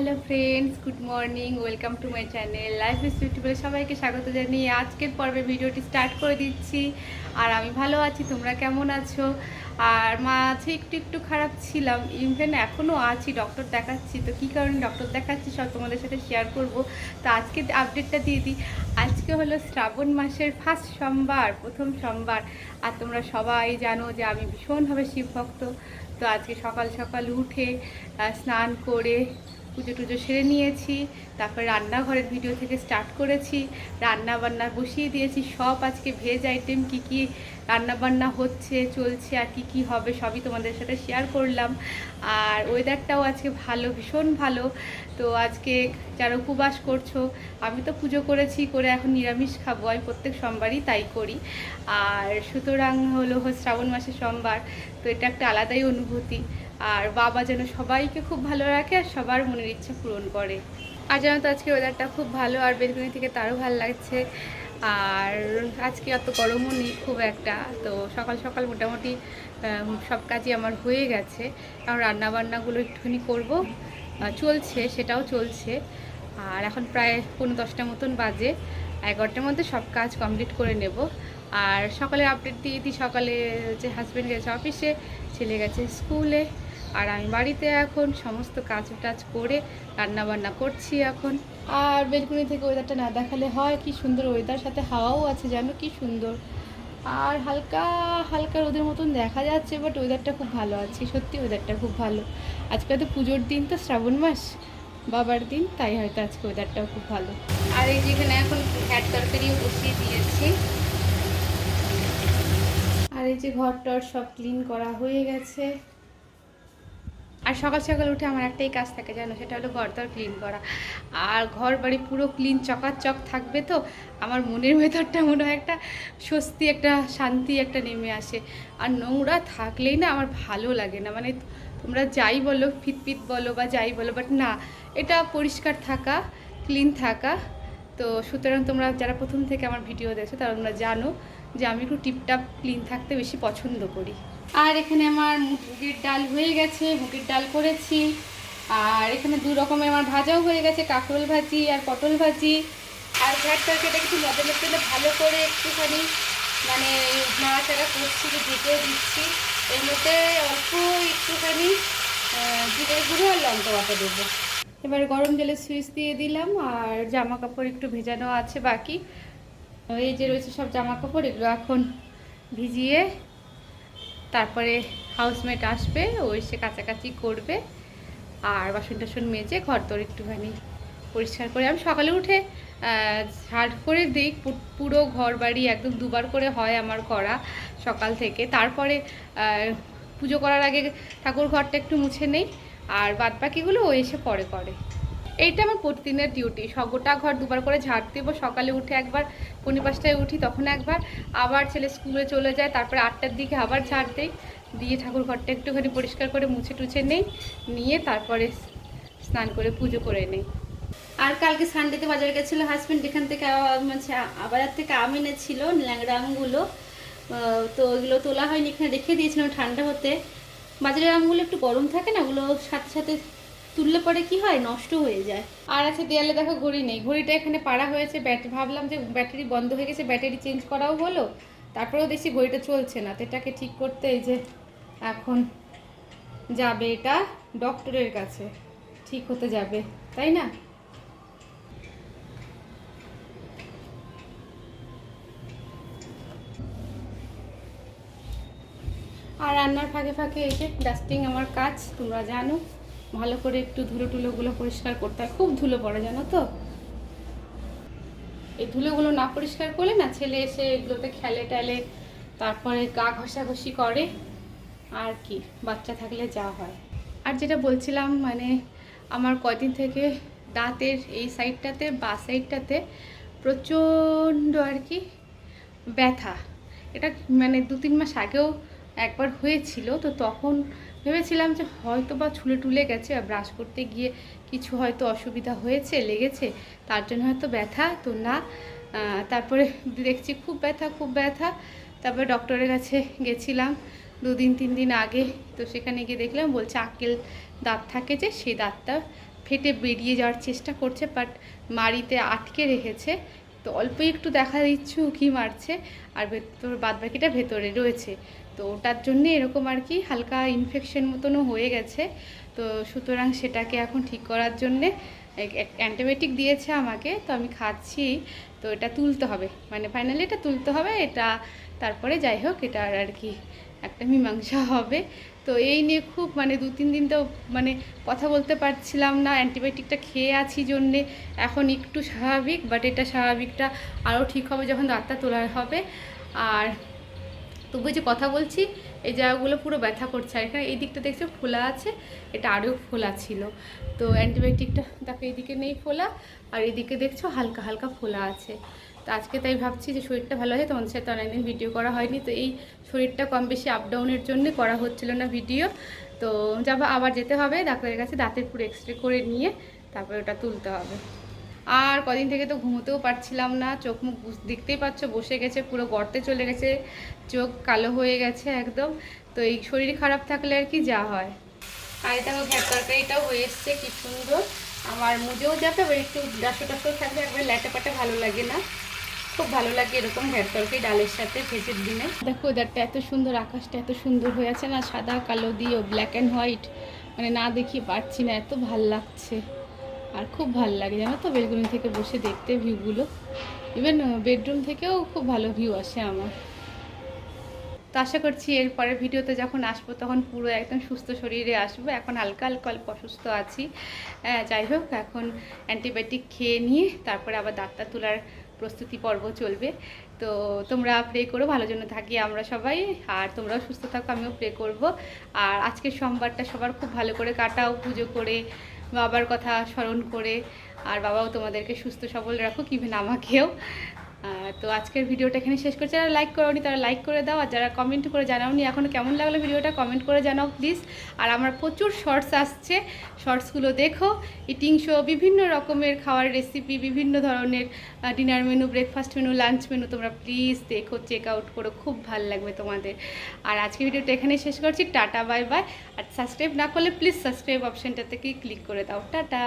Hello friends good morning welcome to my channel life ইউটিউবে সবাইকে স্বাগত জানিয়ে আজকের পর্বে ভিডিওটি স্টার্ট করে দিচ্ছি। আর আমি ভালো আছি, তোমরা কেমন আছো? আর মাঝে একটু একটু খারাপ ছিলাম ইভেন এখনও আছি ডক্টর দেখাচ্ছি। তো কী কারণে ডক্টর দেখাচ্ছি, সব তোমাদের সাথে শেয়ার করব। তো আজকে আপডেটটা দিয়ে দিই। আজকে হলো শ্রাবণ মাসের ফার্স্ট সোমবার, প্রথম সোমবার। আর তোমরা সবাই জানো যে আমি ভীষণভাবে শিবভক্ত। তো আজকে সকাল সকাল উঠে স্নান করে পুজো টুজো সেরে নিয়েছি, তারপর রান্নাঘরের ভিডিও থেকে স্টার্ট করেছি রান্না বান্না বসিয়ে দিয়েছি, সব আজকে ভেজ আইটেম কি কি রান্না বান্না হচ্ছে, চলছে আর কি কি হবে সবই তোমাদের সাথে শেয়ার করলাম। আর ওয়েদারটাও আজকে ভালো, ভীষণ ভালো। তো আজকে যারা উপবাস করছ, আমি তো পুজো করেছি, করে এখন নিরামিষ খাব, আমি প্রত্যেক সোমবারই তাই করি। আর সুতরাং হলো শ্রাবণ মাসের সোমবার, তো এটা একটা আলাদাই অনুভূতি। আর বাবা যেন সবাইকে খুব ভালো রাখে আর সবার মনের ইচ্ছা পূরণ করে। আর যেন তো আজকে ওয়েদারটা খুব ভালো আর বেলকুনি থেকে তারও ভালো লাগছে। আর আজকে অত গরমও নেই, খুব একটা। তো সকাল সকাল মোটামুটি সব কাজই আমার হয়ে গেছে। কারণ রান্নাবান্নাগুলো একটুখানি করব। চলছে, সেটাও চলছে। আর এখন প্রায় পনেরো দশটা মতন বাজে। এগারোটার মধ্যে সব কাজ কমপ্লিট করে নেব। আর সকালে আপডেট দিয়ে দিই। সকালে যে হাজব্যান্ড গেছে অফিসে ছেলে গেছে স্কুলে আর আমি বাড়িতে এখন সমস্ত কাজ টাজ করে রান্না বান্না করছি এখন। আর বেলকুনি থেকে ওয়েদারটা না দেখালে হয় কি সুন্দর ওয়েদার সাথে হাওয়াও আছে জানো কি সুন্দর। আর হালকা হালকা রোদের মতন দেখা যাচ্ছে বাট ওয়েদারটা খুব ভালো আছে সত্যি ওয়েদারটা খুব ভালো। আজকে তো পুজোর দিন তো শ্রাবণ মাস বাবার দিন তাই হয়তো আজকে ওয়েদারটাও খুব ভালো। আর এই যেখানে এখন ঘ্যাট তরকারিও বসিয়ে দিয়েছি। আর এই যে ঘর টর সব ক্লিন করা হয়ে গেছে। আর সকাল সকাল উঠে আমার একটাই কাজ থাকে, জানো? সেটা হলো ঘর দর ক্লিন করা। আর ঘর বাড়ি পুরো ক্লিন চকাচক থাকবে তো? আমার মনের ভেতরটা মনে হয় একটা স্বস্তি, একটা শান্তি, একটা নেমে আসে। আর নোংরা থাকলেই না আমার ভালো লাগে না। মানে তোমরা যাই বলো, ফিটফিট বলো বা যাই বলো বাট না, এটা পরিষ্কার থাকা ক্লিন থাকা। তো সুতরাং তোমরা যারা প্রথম থেকে আমার ভিডিও দেখছ, তারা তোমরা জানো যে আমি একটু টিপটাপ ক্লিন থাকতে বেশি পছন্দ করি। আর এখানে আমার মুগের ডাল হয়ে গেছে মুগের ডাল করেছি। আর এখানে দু রকমের আমার ভাজাও হয়ে গেছে, কাঁকরোল ভাজি আর পটল ভাজি। আর ঘাট তরকারিটা কিছু মজা তেলে ভালো করে একটুখানি মানে নাড়াচাড়া করছি যে দিচ্ছি। এর মধ্যে অল্প একটুখানি জিরে গুঁড়ো আর লঙ্কা বাটা দেবো। এবার গরম জলে সুইচ দিয়ে দিলাম, আর জামা কাপড় একটু ভেজানো আছে বাকি। এই যে রয়েছে সব জামা কাপড় এগুলো এখন ভিজিয়ে তারপরে হাউসমেট আসবে, ও এসে কাছাকাছি করবে আর বাসন টাসন মেজে ঘর তোর একটুখানি পরিষ্কার করে আমি সকালে উঠে ঝাড় করে দিই পুরো ঘর বাড়ি একদম দুবার করে হয় আমার করা সকাল থেকে। তারপরে পুজো করার আগে ঠাকুর ঘরটা একটু মুছে নেই, আর বাদ বাকিগুলো ও এসে পরে করে। এইটা আমার প্রতিদিনের ডিউটি গোটা ঘর দুবার করে ঝাড় দেবো, সকালে উঠে একবার পৌনে পাঁচটায় উঠি, তখন একবার। আবার ছেলে স্কুলে চলে যায়, তারপরে আটটার দিকে আবার ঝাড় দেই। দিয়ে ঠাকুর ঘরটা একটুখানি পরিষ্কার করে মুছে টুছে নেই, নিয়ে তারপরে স্নান করে পুজো করে নেই। আর কালকে সানডেতে বাজারে গেছিল হাজব্যান্ড এখান থেকে মানে বাজার থেকে আম এনেছিল, ল্যাংড়া আমগুলো। তো ওইগুলো তোলা হয়নি, এখানে রেখে দিয়েছিলাম ঠান্ডা হতে। বাজারের আমগুলো একটু গরম থাকে না, ওগুলো সাথে সাথে তুললে পরে কি হয়? নষ্ট হয়ে যায়। আর আছে দেয়ালে দেখো ঘড়ি নেই। ঘড়িটা এখানে পাড়া হয়েছে ব্যাটারি ভাবলাম যে ব্যাটারি বন্ধ হয়ে গেছে, ব্যাটারি চেঞ্জ করাও হলো। তারপরেও দেখছি ঘড়িটা চলছে না। তো এটাকে ঠিক করতে এই যে এখন যাবে এটা ডক্টরের কাছে। ঠিক হতে যাবে, তাই না? আর রান্নার ফাঁকে ফাঁকে যে ডাস্টিং আমার কাজ, তোমরা জানো। ভালো করে একটু ধুলো টুলোগুলো পরিষ্কার করতে হয়। খুব ধুলো পড়ে, জানো তো? এই ধুলোগুলো না পরিষ্কার করলে না ছেলে এসে এগুলোতে খেলে টেলে, তারপরে গা ঘষাঘষি করে, আর কি, বাচ্চা থাকলে যা হয়। আর যেটা বলছিলাম মানে আমার কয়দিন থেকে দাঁতের এই সাইডটাতে বা সাইডটাতে প্রচণ্ড আর কি ব্যথা। এটা মানে দু তিন মাস আগেও একবার হয়েছিল, তো তখন ভেবেছিলাম যে হয়তো বা ছুলে টুলে গেছে আর ব্রাশ করতে গিয়ে কিছু হয়তো অসুবিধা হয়েছে, লেগেছে, তার জন্য হয়তো ব্যথা, তো না। তারপরে দেখছি খুব ব্যথা খুব ব্যথা। তারপরে ডক্টরের কাছে গেছিলাম দুদিন, তিন দিন আগে। তো সেখানে গিয়ে দেখলাম, বলছে আক্কেল দাঁত থাকে যে, সেই দাঁতটা ফেটে বেরিয়ে যাওয়ার চেষ্টা করছে বাট মাড়িতে আটকে রেখেছে। তো অল্পই একটু দেখা দিচ্ছে উকি মারছে? আর ভেতর, বাদবাকিটা ভেতরে রয়েছে। তো ওটার জন্যে এরকম আর কি হালকা ইনফেকশন মতনও হয়ে গেছে। তো সুতরাং সেটাকে এখন ঠিক করার জন্যে অ্যান্টিবায়োটিক দিয়েছে আমাকে, তো আমি খাচ্ছি। তো এটা তুলতে হবে মানে ফাইনালি এটা তুলতে হবে, এটা তারপরে যাই হোক, এটা আর কি একটা মীমাংসা হবে। তো এই নিয়ে খুব মানে দু, তিন দিন তো মানে কথা বলতে পারছিলাম না অ্যান্টিবায়োটিকটা খেয়ে আছি জন্যে। এখন একটু স্বাভাবিক বাট এটা স্বাভাবিকটা আরও ঠিক হবে যখন দাঁতটা তোলা হবে। আর তবু যে কথা বলছি, এই জায়গাগুলো পুরো ব্যথা করছে। আর এখানে এই দিকটা দেখছ, ফোলা আছে, এটা আরও ফোলা ছিল। তো অ্যান্টিবায়োটিকটা, দেখো এইদিকে নেই ফোলা, আর এদিকে দেখছ হালকা হালকা ফোলা আছে। তো আজকে তাই ভাবছি যে শরীরটা ভালো আছে, তোমাদের সাথে অনেকদিন ভিডিও করা হয়নি, তো এই শরীরটা কম বেশি আপ ডাউনের জন্য করা হচ্ছিল না ভিডিও তো যাব, আবার যেতে হবে, ডাক্তারের কাছে দাঁতের পুরো এক্স রে করে নিয়ে তারপরে ওটা তুলতে হবে। আর কদিন থেকে তো ঘুমোতেও পারছিলাম না, চোখ মুখ দেখতেই পাচ্ছ, বসে গেছে, পুরো গর্তে চলে গেছে, চোখ কালো হয়ে গেছে একদম। তো এই শরীর খারাপ থাকলে আর কি যা হয়। আর এটা আমার তরকারিটাও হয়ে এসছে, কি সুন্দর। আমার মুজেও যাবে আবার একটু ডাসো টাসো থাকবে একবার ল্যাটে পাটে ভালো লাগে না। খুব ভালো লাগে এরকম ঘ্যাট তরকারি ডালের সাথে ভেজের দিনে। দেখো ওদেরটা এত সুন্দর, আকাশটা এত সুন্দর হয়ে আছে না, সাদা, কালো দিয়ে ব্ল্যাক অ্যান্ড হোয়াইট মানে না দেখিয়ে পারছি না, এত ভালো লাগছে। আর খুব ভালো লাগে জানো তো? বেলগুনি থেকে বসে দেখতে ভিউগুলো ইভেন বেডরুম থেকেও খুব ভালো ভিউ আসে আমার। তো আশা করছি এর পরের ভিডিওতে যখন আসব তখন পুরো একদম সুস্থ শরীরে আসব। এখন হালকা হালকা অল্প অসুস্থ আছি। হ্যাঁ, যাই হোক এখন অ্যান্টিবায়োটিক খেয়ে নিয়ে তারপরে আবার ডাক্তার তোলার প্রস্তুতি পর্ব চলবে। তো তোমরা প্রে করো ভালো জন্য থাকি আমরা সবাই। আর তোমরাও সুস্থ থাকো আমিও প্রে করব। আর আজকের সোমবারটা সবার খুব ভালো করে কাটাও পুজো করে। বাবার কথা স্মরণ করে আর বাবাও তোমাদেরকে সুস্থ সবল রাখো ইভেন আমাকেও। তো আজকের ভিডিওটা এখানে শেষ করছি। যারা লাইক করোনি তারা লাইক করে দাও, আর যারা কমেন্ট করে জানাওনি এখনও কেমন লাগল ভিডিওটা কমেন্ট করে জানাও প্লিজ আর আমার প্রচুর শর্টস আসছে শর্টসগুলো দেখো। ইটিং শো বিভিন্ন রকমের খাওয়ার রেসিপি বিভিন্ন ধরনের dinner menu breakfast menu lunch menu তোমরা প্লিজ দেখো চেক আউট করো, খুব ভালো লাগবে তোমাদের। আর আজকে ভিডিওটা এখানে শেষ করছি, টাটা বাই বাই আর সাবস্ক্রাইব না করলে প্লিজ সাবস্ক্রাইব অপশানটাতে ক্লিক করে দাও। টাটা।